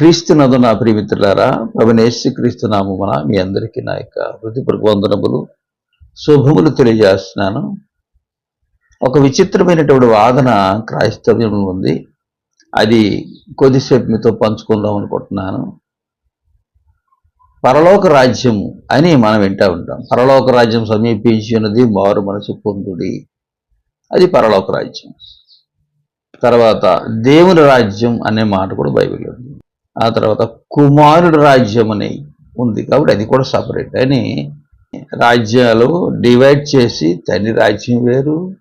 క్రీస్తు నదు నా ప్రియమిత్రులారా ప్రభునేశ్వ క్రీస్తు నామమున మీ అందరికీ నా యొక్క హృదయపూర్వక వందనములు శుభములు తెలియజేస్తున్నాను. ఒక విచిత్రమైనటువంటి వాదన క్రైస్తవ్యంలో ఉంది. అది కొద్దిసేపు మీతో పంచుకుందాం అనుకుంటున్నాను. పరలోక రాజ్యం అని మనం వింటా ఉంటాం. పరలోక రాజ్యం సమీపించినది మారు మనసు పొందుడి. అది పరలోక రాజ్యం. తర్వాత దేవుని రాజ్యం అనే మాట కూడా బైబిల్ ఉంది. ఆ తర్వాత కుమారుడు రాజ్యం అని ఉంది కాబట్టి అది కూడా సపరేట్ అని రాజ్యాలు డివైడ్ చేసి తండ్రి రాజ్యం వేరు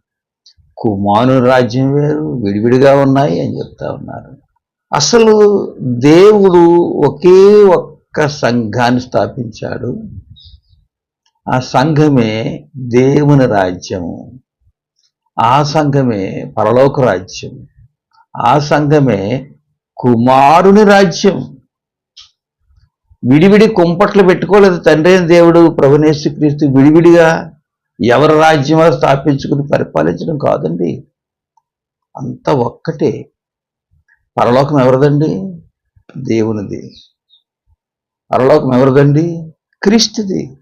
కుమారుని రాజ్యం వేరు విడివిడిగా ఉన్నాయి అని చెప్తా ఉన్నారు. అసలు దేవుడు ఒకే ఒక్క సంఘాన్ని స్థాపించాడు. ఆ సంఘమే దేవుని రాజ్యము. ఆ సంఘమే పరలోక రాజ్యం ఆ సంఘమే కుమారుని రాజ్యం. విడివిడి కుంపట్లు పెట్టుకోలేదు తండ్రి అయిన దేవుడు ప్రభునేశ్వక్రీస్తు విడివిడిగా ఎవరి రాజ్యం స్థాపించుకుని పరిపాలించడం కాదండి. అంత ఒక్కటే. పరలోకం ఎవరిదండి? దేవునిది. పరలోకం ఎవరిదండి? క్రీస్తుది.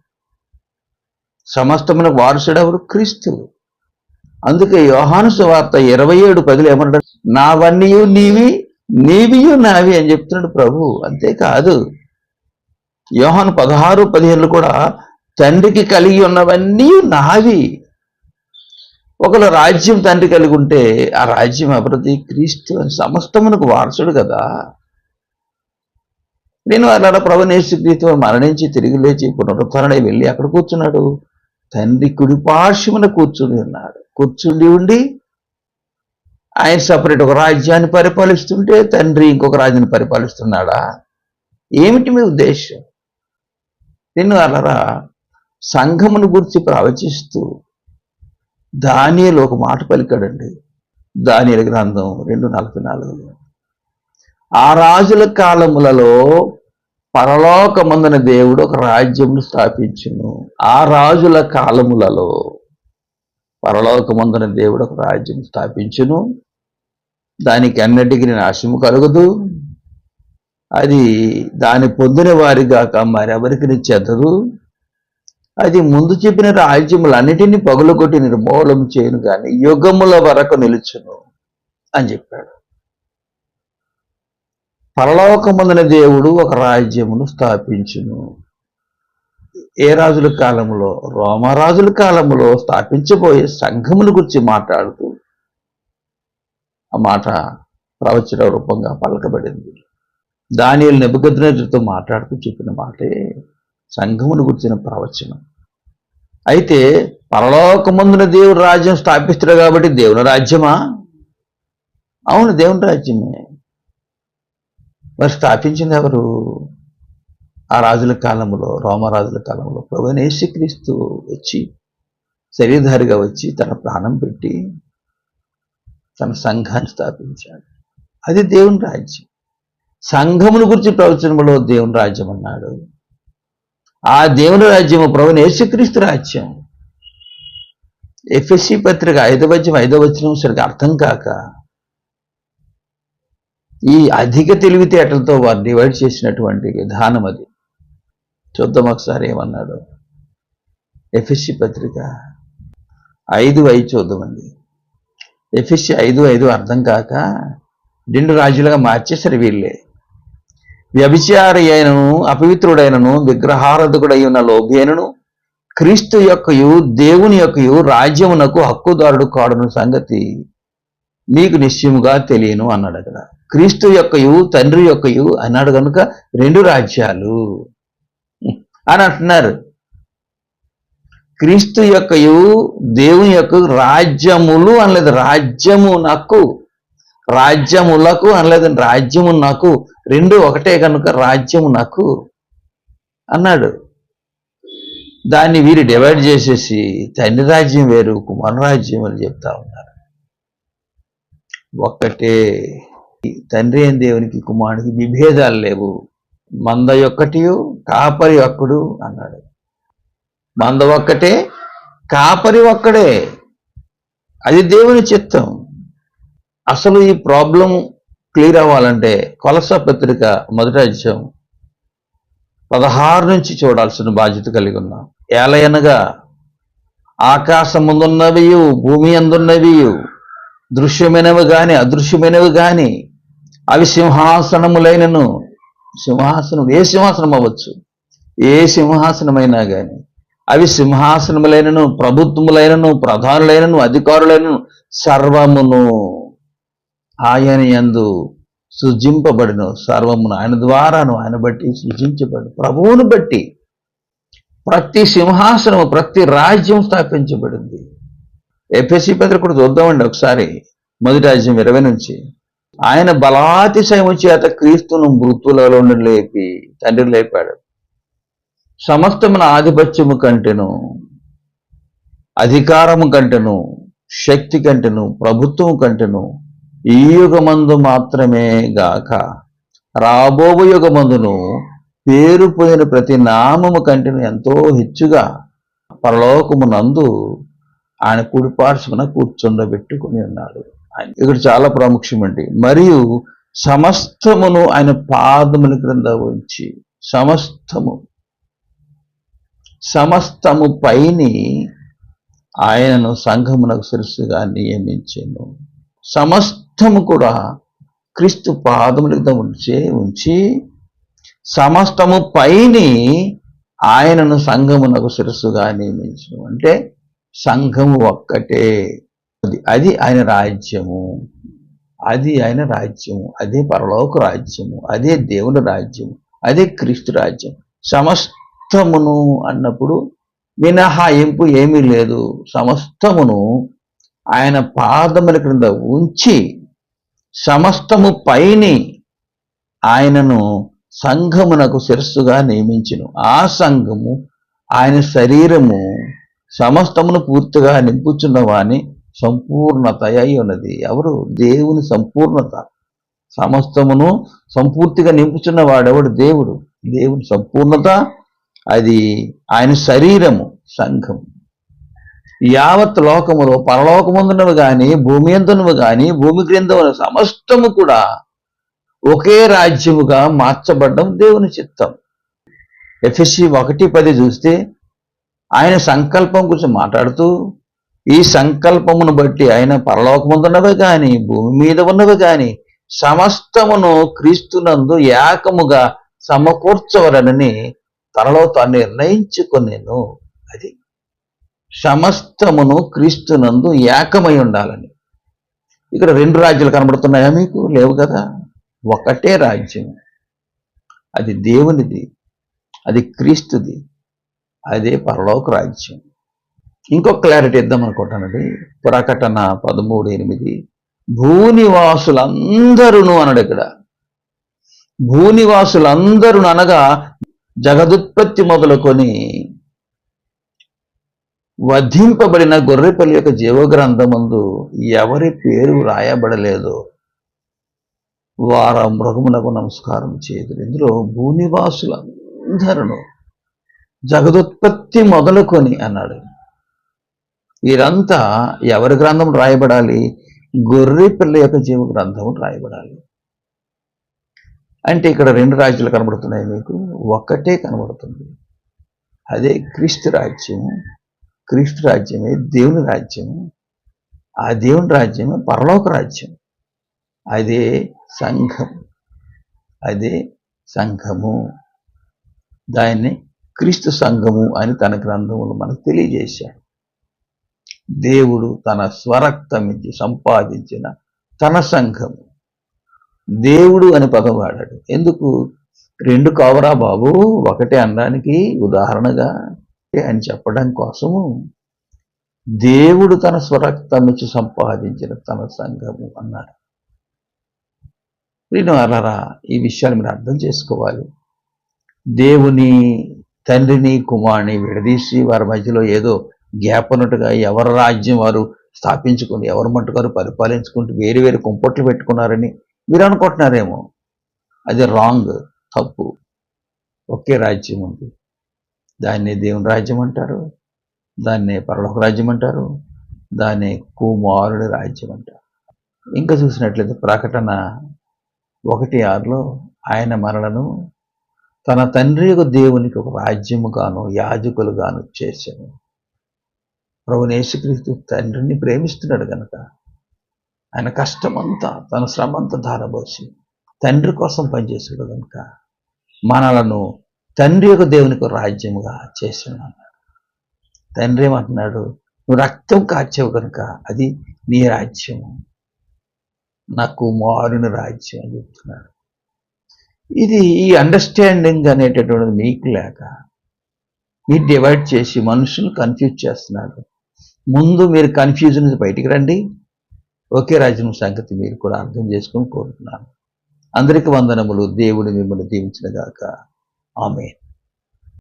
సమస్తమైన వారసుడు ఎవరు క్రీస్తు. అందుకే యోహాను సువార్త ఇరవై ఏడు పదులు ఏమంటాడు నావన్నీ నీవి నీవియు నావి అని చెప్తున్నాడు ప్రభు. అంతేకాదు యోహాను పదహారు పదిహేను కూడా తండ్రికి కలిగి ఉన్నవన్నీ నావి. ఒకళ్ళు రాజ్యం తండ్రి కలిగి ఉంటే ఆ రాజ్యం అభివృద్ధి క్రీస్తు అని సమస్తమునకు వారసుడు కదా. నేను అలా ప్రభునేసు క్రీస్తు మరణించి తిరిగి లేచి పునరుద్ధరణ వెళ్ళి అక్కడ కూర్చున్నాడు. తండ్రి కుడిపార్శ్వమున కూర్చుని ఉన్నాడు. కూర్చుండి ఉండి ఆయన సపరేట్ ఒక రాజ్యాన్ని పరిపాలిస్తుంటే తండ్రి ఇంకొక రాజ్యాన్ని పరిపాలిస్తున్నాడా? ఏమిటి మీ ఉద్దేశం? నేను అలరా సంఘమును గురించి ప్రవచిస్తూ దానియలు ఒక మాట పలికాడండి. దానియల గ్రంథం రెండు నలభై నాలుగులో. ఆ రాజుల కాలములలో పరలోకమందున దేవుడు ఒక రాజ్యమును స్థాపించును. ఆ రాజుల కాలములలో పరలోకమందున దేవుడు ఒక రాజ్యం స్థాపించును. దానికి అన్నిటికీ నాశము కలగదు అది దాని పొందిన వారిగాక మరెవరికి చెందదు. అది ముందు చెప్పిన రాజ్యములన్నిటినీ పగులగొట్టి నిర్మూలం చేయను కానీ యుగముల వరకు నిలుచును అని చెప్పాడు. పరలోకమందున దేవుడు ఒక రాజ్యమును స్థాపించును. ఏ రాజుల కాలంలో? రోమరాజుల కాలంలో స్థాపించబోయే సంఘముల గురించి మాట్లాడుతూ ఆ మాట ప్రవచన రూపంగా పలకబడింది. దానియలు నెబద్రతో మాట్లాడుతూ చెప్పిన మాటే సంఘమును గురించిన ప్రవచనం. అయితే పరలోకముందున దేవుని రాజ్యం స్థాపిస్తాడు కాబట్టి దేవుని రాజ్యమా? అవును దేవుని రాజ్యమే. మరి స్థాపించింది ఎవరు? ఆ రాజుల కాలంలో రోమరాజుల కాలంలో ప్రభు యేసుక్రీస్తు వచ్చి శరీరధారిగా వచ్చి తన ప్రాణం పెట్టి తన సంఘాన్ని స్థాపించాడు. అది దేవుని రాజ్యం. సంఘమును గురించి ప్రవచనంలో దేవుని రాజ్యం అన్నాడు. ఆ దేవుని రాజ్యము ప్రభుని యేసుక్రీస్తు రాజ్యం. ఎఫ్ఎస్సి పత్రిక ఐదవ వచనం ఐదవ సరిగ్గా అర్థం కాక ఈ అధిక తెలివితేటలతో వారు డివైడ్ చేసినటువంటి విధానం అది. చూద్దాం ఒకసారి ఏమన్నాడు. ఎఫ్ఎస్సి పత్రిక ఐదు ఐదు చూద్దామండి. ఎఫ్ఎస్సి ఐదు ఐదు అర్థం కాక రెండు రాజులుగా మార్చేసరి వీళ్ళే. వ్యభిచారి అయినను అపవిత్రుడైనను విగ్రహారధకుడై ఉన్న లోభేనను క్రీస్తు యొక్కయు దేవుని యొక్కయు రాజ్యమునకు హక్కుదారుడు కాడున సంగతి మీకు నిశ్చయముగా తెలియను అన్నాడు అక్కడ. క్రీస్తు యొక్కయు తండ్రి యొక్కయు అన్నాడు కనుక రెండు రాజ్యాలు. అని అంటున్నారు. క్రీస్తు యొక్కయు దేవుని యొక్క రాజ్యములు అనలేదు. రాజ్యము నాకు రాజ్యములకు అనలేదు. రాజ్యము నాకు రెండు ఒకటే కనుక రాజ్యము నాకు అన్నాడు. దాన్ని వీరు డివైడ్ చేసేసి తండ్రి రాజ్యం వేరు కుమారు రాజ్యం అని చెప్తా ఉన్నారు. ఒక్కటే తండ్రి అయిన దేవునికి కుమారుడికి విభేదాలు లేవు. మంద యొక్కటియు కాపరి ఒక్కడు అన్నాడు. మంద ఒక్కటే కాపరి ఒక్కడే. అది దేవుని చిత్తం. అసలు ఈ ప్రాబ్లం క్లియర్ అవ్వాలంటే కొలస పత్రిక మొదటి అధ్యాయం పదహారు నుంచి చూడాల్సిన బాధ్యత కలిగి ఉన్నాం. ఏలయనగా ఆకాశముందున్నవి భూమి అందున్నవి దృశ్యమైనవి కాని అదృశ్యమైనవి కానీ అవి సింహాసనములైనను. సింహాసనం ఏ సింహాసనం అవ్వచ్చు ఏ సింహాసనమైనా కానీ అవి సింహాసనములైనను ప్రభుత్వములైనను ప్రధానులైనను అధికారులైనను సర్వమును ఆయన యందు సృజింపబడిన సర్వమును ఆయన ద్వారాను ఆయన బట్టి సృజించబడి ప్రభువును బట్టి ప్రతి సింహాసనము ప్రతి రాజ్యం స్థాపించబడింది. ఎఫ్ఎస్సి పత్రిక కూడా చూద్దామండి ఒకసారి మొదటి రాజ్యం ఇరవై నుంచి. ఆయన బలాతిశయము చేత క్రీస్తును మృతులలో లేపి తండ్రి లేపాడు. సమస్తమున ఆధిపత్యము కంటేను అధికారము కంటేను శక్తి కంటేను ప్రభుత్వం కంటేను ఈ యుగమందు మాత్రమే గాక రాబోవు యుగమందును పేరు పొందిన ప్రతి నామము కంటేను ఎంతో హెచ్చుగా పరలోకమునందు ఆయన కుడిపార్చుకున కూర్చుండబెట్టుకుని ఉన్నాడు. ఆయన ఇక్కడ చాలా ప్రాముఖ్యమండి. మరియు సమస్తమును ఆయన పాదముల క్రింద ఉంచి సమస్తము సమస్తము పైని ఆయనను సంఘమునకు శిరస్సుగా నియమించెను. సమస్తము కూడా క్రీస్తు పాదముల క్రింద ఉంచే ఉంచి సమస్తము పైని ఆయనను సంఘమునకు శిరస్సుగా నియమించను. అంటే సంఘము ఒక్కటే. అది అది ఆయన రాజ్యము. అది ఆయన రాజ్యము. అదే పరలోక రాజ్యము. అదే దేవుని రాజ్యము. అదే క్రీస్తు రాజ్యం. సమస్తమును అన్నప్పుడు మినహాయింపు ఏమీ లేదు. సమస్తమును ఆయన పాదముల క్రింద ఉంచి సమస్తము పైని ఆయనను సంఘమునకు శిరస్సుగా నియమించును. ఆ సంఘము ఆయన శరీరము సమస్తమును పూర్తిగా నింపుచున్నవాని సంపూర్ణత అయి ఉన్నది. ఎవరు? దేవుని సంపూర్ణత. సమస్తమును సంపూర్తిగా నింపుచున్నవాడెవడు దేవుడు. దేవుని సంపూర్ణత అది ఆయన శరీరము సంఘం యావత్ లోకములో పరలోకముందునవి కానీ భూమి ఎందునవి కానీ భూమి క్రింద ఉన్న సమస్తము కూడా ఒకే రాజ్యముగా మార్చబడ్డం దేవుని చిత్తం. ఎఫ్ఎస్సి ఒకటి పది చూస్తే ఆయన సంకల్పం గురించి మాట్లాడుతూ ఈ సంకల్పమును బట్టి ఆయన పరలోకముందున్నవి కానీ భూమి మీద ఉన్నవి కానీ సమస్తమును క్రీస్తునందు ఏకముగా సమకూర్చవలనని తనలో తాను నిర్ణయించుకునేను. అది సమస్తమును క్రీస్తునందు ఏకమై ఉండాలని. ఇక్కడ రెండు రాజ్యాలు కనబడుతున్నాయా మీకు? లేవు కదా? ఒకటే రాజ్యం. అది దేవునిది. అది క్రీస్తుది. అదే పరలోక రాజ్యం. ఇంకొక క్లారిటీ ఇద్దాం అనుకుంటానండి. ప్రకటన పదమూడు ఎనిమిది. భూనివాసులందరూ అన్నాడు ఇక్కడ. భూనివాసులందరూ అనగా జగదుత్పత్తి మొదలుకొని వధింపబడిన గొర్రెపల్లి యొక్క జీవగ్రంథమందు ఎవరి పేరు రాయబడలేదో. వారు ఆ మృగమునకు నమస్కారం చేయదు ఇందులో భూనివాసులందరూ జగదుత్పత్తి మొదలుకొని అన్నాడు. వీరంతా ఎవరి గ్రంథం రాయబడాలి? గొర్రె పిల్ల యొక్క జీవ గ్రంథం రాయబడాలి. అంటే ఇక్కడ రెండు రాజ్యాలు కనబడుతున్నాయి మీకు. ఒక్కటే కనబడుతుంది. అదే క్రీస్తు రాజ్యము క్రీస్తు రాజ్యమే దేవుని రాజ్యము ఆ దేవుని రాజ్యమే పరలోక రాజ్యం. అదే సంఘం అదే సంఘము. దాన్ని క్రీస్తు సంఘము అని తన గ్రంథములు మనకు తెలియజేశాడు. దేవుడు తన స్వరక్తం సంపాదించిన తన సంఘము. దేవుడు అని పదం వాడాడు. ఎందుకు? రెండు కావరా బాబు ఒకటే అనడానికి ఉదాహరణగా అని చెప్పడం కోసము దేవుడు తన స్వరక్తమిచ్చి సంపాదించిన తన సంఘము అన్నాడు. నేను అలరా ఈ విషయాలు మీరు అర్థం చేసుకోవాలి. దేవుని తండ్రిని కుమారుని విడదీసి వారి మధ్యలో ఏదో గ్యాప్ ఉన్నట్టుగా ఎవరి రాజ్యం వారు స్థాపించుకుని ఎవరు మట్టుగారు పరిపాలించుకుంటూ వేరు వేరు కుంపట్లు పెట్టుకున్నారని మీరు అనుకుంటున్నారేమో. అది రాంగ్. తప్పు. ఒకే రాజ్యం ఉంది. దాన్ని దేవుని రాజ్యం అంటారు. దాన్ని పరలోక రాజ్యం అంటారు. దాన్ని కుమారుడి రాజ్యం అంటారు. ఇంకా చూసినట్లయితే ప్రకటన ఒకటి ఆరులో ఆయన మరణను తన తండ్రి యొక్క దేవునికి ఒక రాజ్యముగాను యాజకులుగాను చేశాను. ప్రభు యేసుక్రీస్తు తండ్రిని ప్రేమిస్తున్నాడు కనుక ఆయన కష్టమంతా తన శ్రమంతా ధారబోసి తండ్రి కోసం పనిచేసాడు కనుక మనలను తండ్రి యొక్క దేవునికి రాజ్యంగా రాజ్యముగా అన్నాడు తండ్రి ఏమంటున్నాడు నువ్వు రక్తం కాచేవు కనుక అది నీ రాజ్యము. నాకు మారుని రాజ్యం అని చెప్తున్నాడు. ఇది ఈ అండర్స్టాండింగ్ అనేటటువంటిది మీకు లేక మీరు డివైడ్ చేసి మనుషులు కన్ఫ్యూజ్ చేస్తున్నారు. ముందు మీరు కన్ఫ్యూజన్ నుంచి బయటికి రండి. ఒకే రాజ్యం సంగతి మీరు కూడా అర్థం చేసుకొని కోరుతున్నాను. అందరికి వందనములు. దేవుడు మిమ్మల్ని దీవించినగాక ఆమె